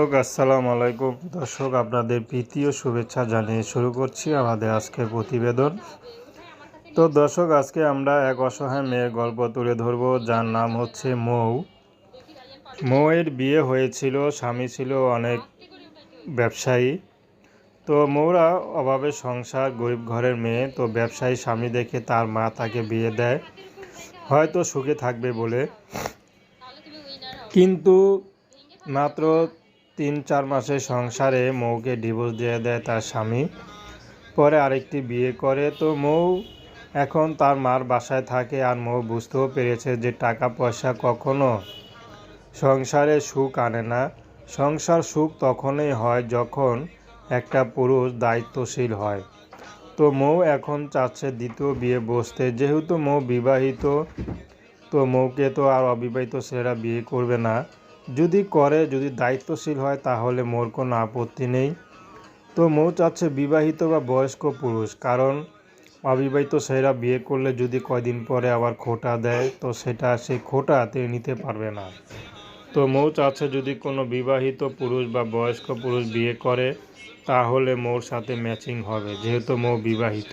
আসসালামু আলাইকুম। দর্শক, আপনাদের প্রীতি শুভেচ্ছা জানিয়ে শুরু করছি আমাদের আজকের প্রতিবেদন। তো দর্শক, আজকে আমরা এক অসহায় মেয়ের গল্প তুলে ধরব, যার নাম হচ্ছে মৌ। মৌয়ের বিয়ে হয়েছিল, স্বামী ছিল অনেক ব্যবসায়ী। তো মৌরা অভাবে সংসার, গরিব ঘরের মেয়ে। তো ব্যবসায়ী স্বামী দেখে তার মা তাকে বিয়ে দেয়। হয়তো সুখে থাকবে বলে। কিন্তু মাত্র তিন চার মাসের সংসারে মৌকে ডিভোর্স দিয়ে দেয় তার স্বামী। পরে আরেকটি বিয়ে করে। তো মৌ এখন তার মার বাসায় থাকে আর মৌ বুঝতেও পেরেছে যে টাকা পয়সা কখনো সংসারে সুখ আনে না। সংসার সুখ তখনই হয় যখন একটা পুরুষ দায়িত্বশীল হয়। তো মৌ এখন চাচ্ছে দ্বিতীয় বিয়ে বসতে। যেহেতু মৌ বিবাহিত, তো মৌকে তো আর অবিবাহিত ছেলেরা বিয়ে করবে না। যদি করে, যদি দায়িত্বশীল হয়, তাহলে মোর কোনো আপত্তি নেই। তো মৌ চাচ্ছে বিবাহিত বা বয়স্ক পুরুষ, কারণ অবিবাহিত সেরা বিয়ে করলে যদি কয়দিন পরে আবার খোটা দেয়, তো সেটা সেই খোটা তিনি নিতে পারবে না। তো মৌ চাচ্ছে যদি কোনো বিবাহিত পুরুষ বা বয়স্ক পুরুষ বিয়ে করে, তাহলে মোর সাথে ম্যাচিং হবে, যেহেতু মৌ বিবাহিত।